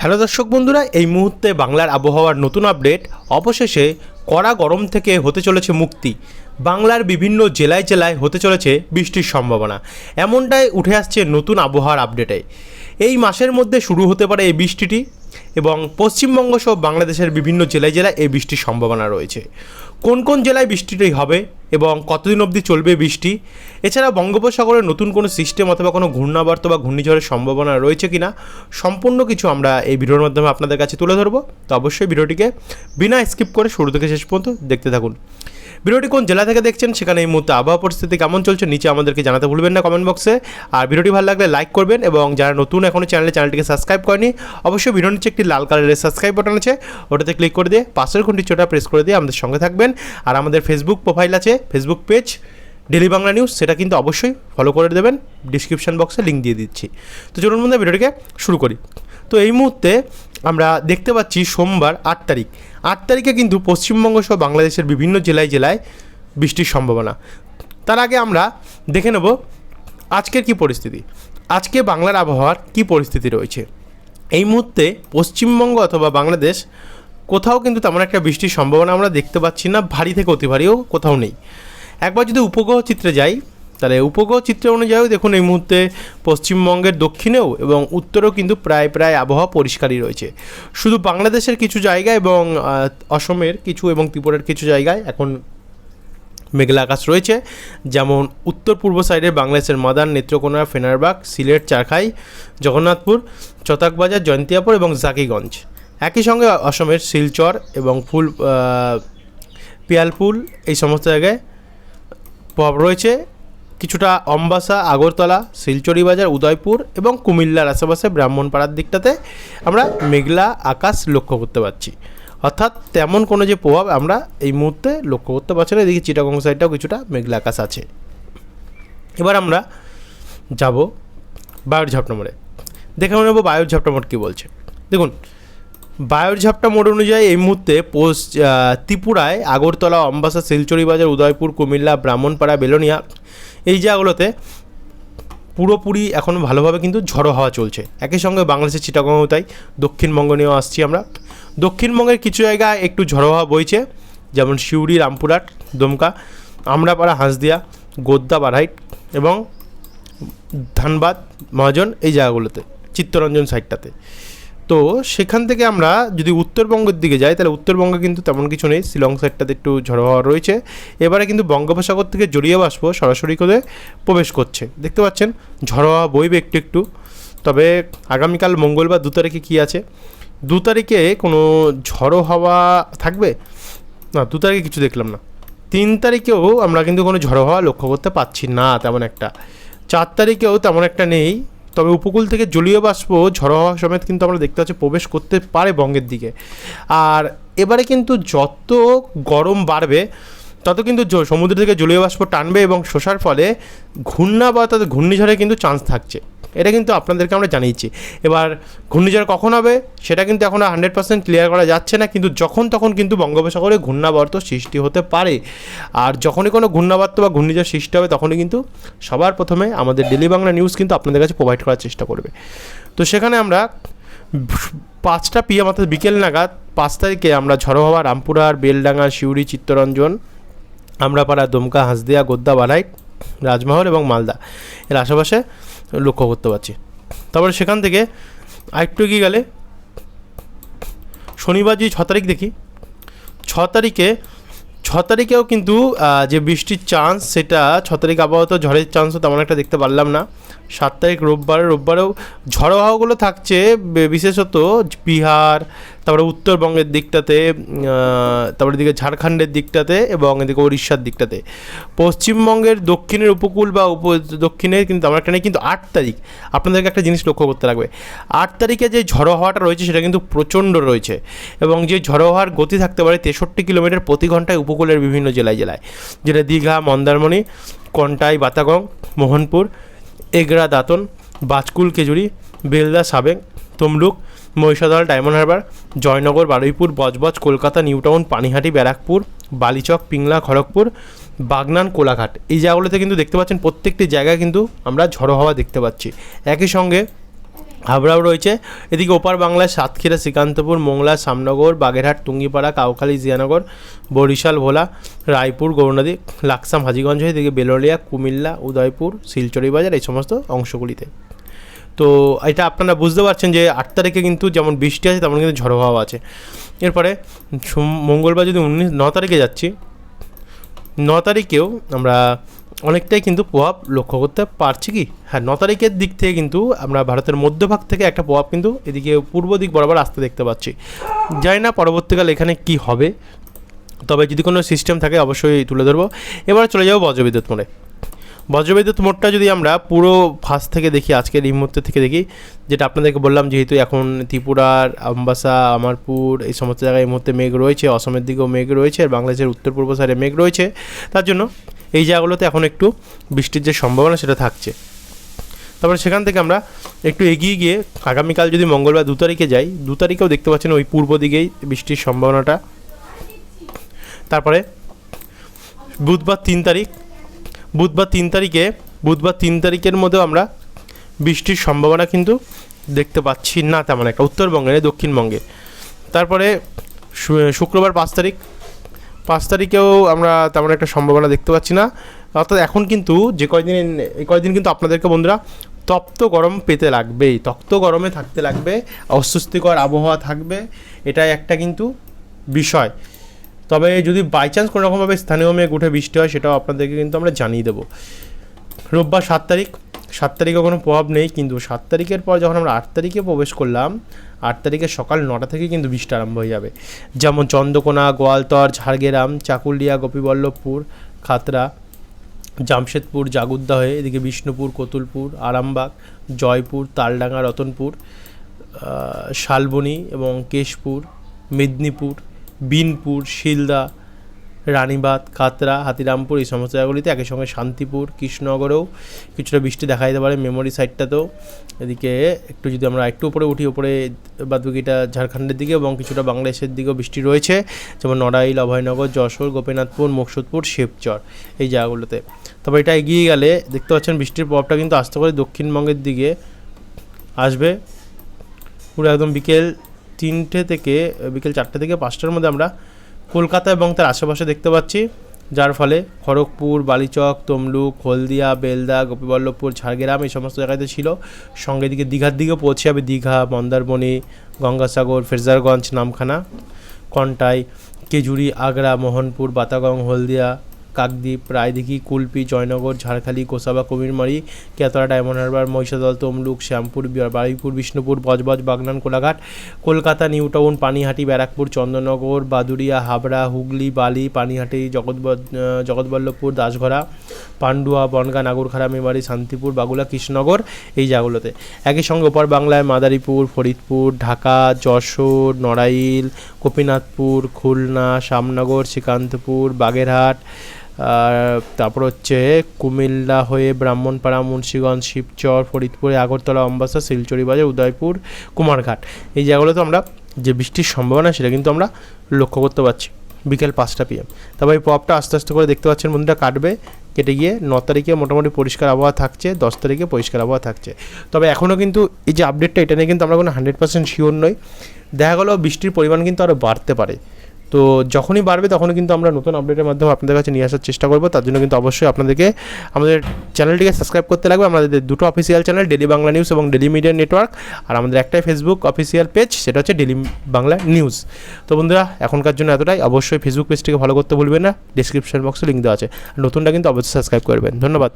Hello দর্শক বন্ধুরা, এই মুহূর্তে বাংলার আবহাওয়ার নতুন আপডেট, অবশেষে কড়া গরম থেকে হতে চলেছে মুক্তি। বাংলার বিভিন্ন জেলায় জেলায় হতে চলেছে বৃষ্টির সম্ভাবনা। এমনটাই উঠে আসছে নতুন আবহাওয়ার আপডেটে। এই মাসের মধ্যে শুরু হতে পারে এই বৃষ্টিটি। এবং পশ্চিমবঙ্গ সহ বাংলাদেশের বিভিন্ন জেলায় জেলায় এই বৃষ্টির সম্ভাবনা রয়েছে। কোন কোন জেলায় বৃষ্টিটি হবে এবং কতদিন অবধি চলবে বৃষ্টি? এছাড়া বঙ্গোপসাগরে নতুন কোনো সিস্টেম অথবা কোনো ঘূর্ণাবর্ত বা ঘূর্ণিঝড়ের সম্ভাবনা রয়েছে কিনা, সম্পূর্ণ কিছু আমরা এই ভিডিওর মাধ্যমে আপনাদের কাছে তুলে ধরবো। তো অবশ্যই ভিডিওটিকে বিনা স্কিপ করে শুরু থেকে শেষ পর্যন্ত দেখতে থাকুন। ভিডিওটি কোন জেলা থেকে দেখছেন সেখানে এই মুহূর্তে আবহাওয়া পরিস্থিতি কেমন চলছে নিচে আমাদেরকে জানাতে ভুলবেন না কমেন্ট বক্সে আর ভিডিওটি ভালো লাগলে লাইক করবেন এবং যারা নতুন এখনও চ্যানেলে চ্যানেলটিকে সাবস্ক্রাইব করেনি, অবশ্যই ভিডিওর নিচে একটি লাল কালারের সাবস্ক্রাইব বাটন আছে। ওটাতে ক্লিক করে দিয়ে পাশের ঘন্টি ছোটা প্রেস করে দিয়ে আমাদের সঙ্গে থাকবেন। আর আমাদের ফেসবুক প্রোফাইল আছে Facebook page daily Bangla news সেটা কিন্তু অবশ্যই ফলো করে দেবেন। ডিসক্রিপশন বক্সে লিঙ্ক দিয়ে দিচ্ছি। তো চলুন মধ্যে ভিডিওটিকে শুরু করি। তো এই মুহূর্তে আমরা দেখতে পাচ্ছি সোমবার আট তারিখ। আট তারিখে কিন্তু পশ্চিমবঙ্গ সহ বাংলাদেশের বিভিন্ন জেলায় জেলায় বৃষ্টির সম্ভাবনা। তার আগে আমরা দেখে নেব আজকের কি পরিস্থিতি। আজকে বাংলার আবহাওয়ার কি পরিস্থিতি রয়েছে। এই মুহূর্তে পশ্চিমবঙ্গ অথবা বাংলাদেশ কোথাও কিন্তু তেমন একটা বৃষ্টির সম্ভাবনা আমরা দেখতে পাচ্ছি না, ভারী থেকে অতি ভারীও কোথাও নেই। একবার যদি উপগ্রহ চিত্রে যাই তাহলে উপগ্রহ চিত্র অনুযায়ীও দেখুন, এই মুহূর্তে পশ্চিমবঙ্গের দক্ষিণেও এবং উত্তরেও কিন্তু প্রায় প্রায় আবহাওয়া পরিষ্কারই রয়েছে। শুধু বাংলাদেশের কিছু জায়গা এবং অসমের কিছু এবং ত্রিপুরার কিছু জায়গায় এখন মেঘলা আকাশ রয়েছে। যেমন উত্তর পূর্ব সাইডে বাংলাদেশের মাদান নেত্রকোনা, ফেনারবাগ, সিলেট, চারখাই, জগন্নাথপুর, চতাকবাজার, জয়ন্তিয়াপুর এবং জাকিগঞ্জ। একই সঙ্গে অসমের শিলচর এবং ফুল পিয়ালপুল এই সমস্ত জায়গায় প্রভাব রয়েছে। কিছুটা অম্বাসা, আগরতলা, শিলচরি বাজার, উদয়পুর এবং কুমিল্লার আশেপাশে ব্রাহ্মণপাড়ার দিকটাতে আমরা মেঘলা আকাশ লক্ষ্য করতে পারছি। অর্থাৎ তেমন কোনো যে প্রভাব আমরা এই মুহূর্তে লক্ষ্য করতে পারছি না। এদিকে চিটাগং সাইডটাও কিছুটা মেঘলা আকাশ আছে। এবার আমরা যাব বায়ুর ঝাপটা মোড়ে। দেখে নেব বায়ুর ঝাপটা মোড় কী বলছে। দেখুন বায়ুর ঝাপটা মোড় অনুযায়ী এই মুহূর্তে পোস্ট ত্রিপুরায় আগরতলা, অম্বাসা, শিলচরি বাজার, উদয়পুর, কুমিল্লা, ব্রাহ্মণপাড়া, বেলোনিয়া, এই জায়গাগুলোতে পুরোপুরি এখন ভালোভাবে কিন্তু ঝড়ো হাওয়া চলছে। একই সঙ্গে বাংলাদেশের চিটাগংও তাই। দক্ষিণবঙ্গ নিয়েও আসছি আমরা। দক্ষিণবঙ্গের কিছু জায়গায় একটু ঝড়ো হাওয়া বইছে, যেমন সিউড়ি, রামপুরহাট, দমকা, আমরাপাড়া, হাঁসদিয়া, গোদ্দা, বারহাইট এবং ধানবাদ, মহাজন এই জায়গাগুলোতে, চিত্তরঞ্জন সাইডটাতে। তো সেখান থেকে আমরা যদি উত্তরবঙ্গের দিকে যাই, তাহলে উত্তরবঙ্গে কিন্তু তেমন কিছু নেই। শিলং সাইডটাতে একটু ঝড়ো হওয়া রয়েছে। এবারে কিন্তু বঙ্গোপসাগর থেকে জড়িয়ে বাষ্প সরাসরি করে প্রবেশ করছে। দেখতে পাচ্ছেন ঝড়ো হাওয়া বইবে একটু একটু। তবে আগামীকাল মঙ্গলবার দু তারিখে কী আছে? দু তারিখে কোনো ঝড়ো হাওয়া থাকবে? না, দু তারিখে কিছু দেখলাম না। তিন তারিখেও আমরা কিন্তু কোনো ঝড়ো হাওয়া লক্ষ্য করতে পারছি না, তেমন একটা। চার তারিখেও তেমন একটা নেই। তবে উপকূল থেকে জলীয় বাষ্প, ঝড়ো হওয়া সমেত কিন্তু আমরা দেখতে পাচ্ছি প্রবেশ করতে পারে বঙ্গের দিকে। আর এবারে কিন্তু যত গরম বাড়বে, তত কিন্তু সমুদ্র থেকে জলীয় বাষ্প টানবে এবং শোষার ফলে ঘূর্ণা বা তাদের ঘূর্ণিঝড়ের কিন্তু চান্স থাকছে। এটা কিন্তু আপনাদেরকে আমরা জানিয়েছি। এবার ঘূর্ণিঝড় কখন হবে, সেটা কিন্তু এখনও হান্ড্রেড পার্সেন্ট ক্লিয়ার করা যাচ্ছে না, কিন্তু যখন তখন কিন্তু বঙ্গোপসাগরে ঘূর্ণাবর্ত সৃষ্টি হতে পারে। আর যখনই কোনো ঘূর্ণাবর্ত বা ঘূর্ণিঝড় সৃষ্টি হবে, তখনই কিন্তু সবার প্রথমে আমাদের ডেলি বাংলা নিউজ কিন্তু আপনাদের কাছে প্রোভাইড করার চেষ্টা করবে। তো সেখানে আমরা পাঁচটা পিএম অর্থাৎ বিকেল নাগাদ পাঁচ তারিখে আমরা ঝড়ো হওয়া রামপুরহাট বেলডাঙ্গা, সিউড়ি, চিত্তরঞ্জন, আমরাপাড়া, দমকা, হাসদিয়া গোদ্দা বালাই রাজমহল এবং মালদা। এর আশেপাশে লক্ষ্য করতে পারছি। তারপরে সেখান থেকে আরেকটু এগিয়ে গেলে শনিবার যদি ছ তারিখ দেখি, ছ তারিখে, ছ তারিখেও কিন্তু যে বৃষ্টির চান্স সেটা, ছ তারিখ আপাতত ঝড়ের চান্সও তেমন একটা দেখতে পারলাম না। সাত তারিখ রোববার, রোববারেও ঝড়ো হাওয়াগুলো থাকছে বিশেষত বিহার তারপরে উত্তরবঙ্গের দিকটাতে তারপরে এদিকে ঝাড়খণ্ডের দিকটাতে এবং এদিকে উড়িষ্যার দিকটাতে। পশ্চিমবঙ্গের দক্ষিণের উপকূল বা উপ, দক্ষিণে কিন্তু আমার নেই, কিন্তু আট তারিখ, আপনাদেরকে একটা জিনিস লক্ষ্য করতে লাগবে আট তারিখে যে ঝড়ো হাওয়াটা রয়েছে, সেটা কিন্তু প্রচণ্ড রয়েছে এবং যে ঝড়ো হাওয়ার গতি থাকতে পারে তেষট্টি কিলোমিটার প্রতি ঘন্টায় উপকূলের বিভিন্ন জেলায় জেলায়। যেটা দীঘা, মন্দারমণি, কন্টাই, বাতাগং, মোহনপুর, এগরা, দাঁতন বাজকুল কেজুরি বেলদা সাবেক Tamluk Mahishadal, Diamond Harbour, Joynagar, Baruipur, Budge Budge, Kolkata, New Town, Panihati, Barrackpore, Balichak, Pingla, Kharagpur, Bagnan, Kolaghat. এই জায়গাগুলোতে কিন্তু দেখতে পাচ্ছেন প্রত্যেকটি জায়গায় কিন্তু আমরা ঝড়ো হাওয়া দেখতে পাচ্ছি। একই সঙ্গে হাবড়াও রয়েছে। এদিকে ওপার বাংলায় সাতক্ষীরা, শ্রীকান্তপুর, মোংলা সামনগর বাগেরহাট, টুঙ্গিপাড়া, কাউখালী, জিয়ানগর, বরিশাল, ভোলা, রায়পুর, গৌরনদী, লাকসাম, হাজিগঞ্জ এদিকে বেলোলিয়া কুমিল্লা, উদয়পুর শিলচরি বাজার এই সমস্ত অংশগুলিতে। তো এটা আপনারা বুঝতে পারছেন যে আট তারিখে কিন্তু যেমন বৃষ্টি আছে, তেমন কিন্তু ঝড়ো হাওয়া আছে। এরপরে মঙ্গলবার যদি উনিশ, ন তারিখে যাচ্ছি, ন তারিখেও আমরা অনেকটাই কিন্তু প্রভাব লক্ষ্য করতে পারছি কি? হ্যাঁ ন তারিখের দিক থেকে কিন্তু আমরা ভারতের মধ্যভাগ থেকে একটা প্রভাব কিন্তু এদিকে পূর্ব দিক বরাবর আসতে দেখতে পাচ্ছি। জানি না পরবর্তীকালে এখানে কি হবে, তবে যদি কোনো সিস্টেম থাকে অবশ্যই তুলে ধরবো। এবার চলে যাব বজ্রবিদ্যুৎ মোড়ে। বজ্রবিদ্যুৎ মোড়টা যদি আমরা পুরো ফার্স্ট থেকে দেখি, আজকের এই মুহূর্তে থেকে দেখি, যেটা আপনাদেরকে বললাম যেহেতু এখন ত্রিপুরার, আমবাসা, আমারপুর, এই সমস্ত জায়গায় এই মুহূর্তে মেঘ রয়েছে, অসমের দিকেও মেঘ রয়েছে, আর বাংলাদেশের উত্তর পূর্ব সাইডে মেঘ রয়েছে, তার জন্য এই জায়গাগুলোতে এখন একটু বৃষ্টির যে সম্ভাবনা সেটা থাকছে। তারপরে সেখান থেকে আমরা একটু এগিয়ে গিয়ে আগামীকাল যদি মঙ্গলবার দু তারিখে যাই, দু তারিখেও দেখতে পাচ্ছেন ওই পূর্ব দিকেই বৃষ্টির সম্ভাবনাটা। তারপরে বুধবার তিন তারিখ বুধবার তিন তারিখে, বুধবার তিন তারিখের মধ্যেও আমরা বৃষ্টির সম্ভাবনা কিন্তু দেখতে পাচ্ছি না তেমন একটা, উত্তরবঙ্গে দক্ষিণবঙ্গে। তারপরে শুক্রবার পাঁচ তারিখ। পাঁচ তারিখেও আমরা তেমন একটা সম্ভাবনা দেখতে পাচ্ছি না। অর্থাৎ এখন কিন্তু যে কয়দিন, এই কয়দিন কিন্তু আপনাদেরকে বন্ধুরা তপ্ত গরম পেতে লাগবেই, তপ্ত গরমে থাকতে লাগবে, অস্বস্তিকর আবহাওয়া থাকবে, এটাই একটা কিন্তু বিষয়। তবে যদি বাই চান্স কোনো রকমভাবে স্থানীয় মেঘ উঠে বৃষ্টি হয়, সেটাও আপনাদেরকে কিন্তু আমরা জানিয়ে দেবো। রোববার সাত তারিখ, সাত তারিখে কোনো প্রভাব নেই, কিন্তু সাত তারিখের পর যখন আমরা আট তারিখে প্রবেশ করলাম, আট তারিখে সকাল নটা থেকে কিন্তু বৃষ্টি আরম্ভ হয়ে যাবে। যেমন চন্দ্রকোনা, গোয়ালতর, ঝাড়গ্রাম, চাকুলিয়া, গোপীবল্লভপুর খাতড়া জামশেদপুর জাগুদ্দা হয়ে এদিকে বিষ্ণুপুর, কতুলপুর, আরামবাগ, জয়পুর, তালডাঙ্গা, রতনপুর শালবনী এবং কেশপুর, মেদিনীপুর বিনপুর, শিলদা, রানীবাঁধ, কাতরা, হাতিরামপুর এই সমস্ত জায়গাগুলিতে একই সঙ্গে শান্তিপুর, কৃষ্ণনগরেও কিছুটা বৃষ্টি দেখা যেতে পারে মেমোরি সাইডটাতেও এদিকে একটু যদি আমরা একটু উপরে উঠি, উপরে বাদবাকিটা ঝাড়খণ্ডের দিকে এবং কিছুটা বাংলাদেশের দিকেও বৃষ্টি রয়েছে, যেমন নড়াইল, অভয়নগর, যশোর, গোপীনাথপুর, মুকসুদপুর, শিবচর এই জায়গাগুলোতে। তবে এটা এগিয়ে গেলে দেখতে পাচ্ছেন বৃষ্টির প্রভাবটা কিন্তু আস্তে করে দক্ষিণবঙ্গের দিকে আসবে। পুরো একদম বিকেল তিনটে থেকে, বিকেল চারটে থেকে পাঁচটার মধ্যে আমরা কলকাতা এবং তার আশেপাশে দেখতে পাচ্ছি। যার ফলে খড়গপুর, বালিচক, তমলুক, হলদিয়া, বেলদা, গোপীবল্লভপুর, ঝাড়গ্রাম এই সমস্ত জায়গাতে ছিল। সঙ্গে দিকে দীঘার দিকে পৌঁছে যাবে Digha, Mandarmani, Gangasagar, Fraserganj, Namkhana, Contai, Khejuri, Agra, Mohanpur বাতাগং Haldia Kakdwip, Raidighi, Kulpi, Joynagar, Jharkhali Kosaba Kumirmari Ketra Diamond Harbour, Mahishadal, Tamluk, Shyampur Baruipur, Bishnupur, Budge Budge, Bagnan, Kolaghat, Kolkata, New Town, Panihati, Barrackpore, Chandannagar Baduria Habra, Hooghly, Bali, Panihati জগৎ জগৎবল্লভপুর, দাসঘরা, পান্ডুয়া, বনগা, নাগরখাড়া, মেমারি, শান্তিপুর, বাগুলা, কৃষ্ণনগর, এই জায়গাগুলোতে। একই সঙ্গে ওপার বাংলায় মাদারীপুর, ফরিদপুর, ঢাকা, যশোর, নড়াইল গোপীনাথপুর খুলনা শ্যামনগর শ্রীকান্তপুর, বাগেরহাট তারপর হচ্ছে কুমিল্লা হয়ে ব্রাহ্মণপাড়া মুন্সিগঞ্জ, শিবচর, ফরিদপুরে, আগরতলা, অম্বাসা, শিলচরি বাজার, উদয়পুর, কুমারঘাট। এই জায়গাগুলোতে আমরা যে বৃষ্টির সম্ভাবনা সেটা কিন্তু আমরা লক্ষ্য করতে পারছি বিকেল পাঁচটা পিএম তবে এই প্রভাবটা আস্তে আস্তে করে দেখতে পাচ্ছেন বন্ধুরা, কাটবে, কেটে গিয়ে ন তারিখে মোটামুটি পরিষ্কার আবহাওয়া থাকছে, দশ তারিখে পরিষ্কার আবহাওয়া থাকছে। তবে এখনও কিন্তু এই যে আপডেটটা এটা নিয়ে কিন্তু আমরা কোনো হান্ড্রেড পার্সেন্ট শিওর নই। দেখা গেলো বৃষ্টির পরিমাণ কিন্তু আরও বাড়তে পারে। তো যখনই বাড়বে তখনই কিন্তু আমরা নতুন আপডেটের মাধ্যমে আপনাদের কাছে নিয়ে আসার চেষ্টা করব। তার জন্য কিন্তু অবশ্যই আপনাদেরকে আমাদের চ্যানেলটিকে সাবস্ক্রাইব করতে লাগবে। আমাদের দুটো official channel daily Bangla news এবং ডেলি মিডিয়া নেটওয়ার্ক আর আমাদের একটাই ফেসবুক অফিসিয়াল পেজ সেটা হচ্ছে ডেলি বাংলা নিউজ তো বন্ধুরা, এখনকার জন্য এতটাই। অবশ্যই ফেসবুক পেজটিকে ফলো করতে ভুলবেন না। ডিসক্রিপশন বক্সে লিঙ্ক দেওয়া আছে। নতুনটা কিন্তু অবশ্যই সাবস্ক্রাইব করবেন। ধন্যবাদ।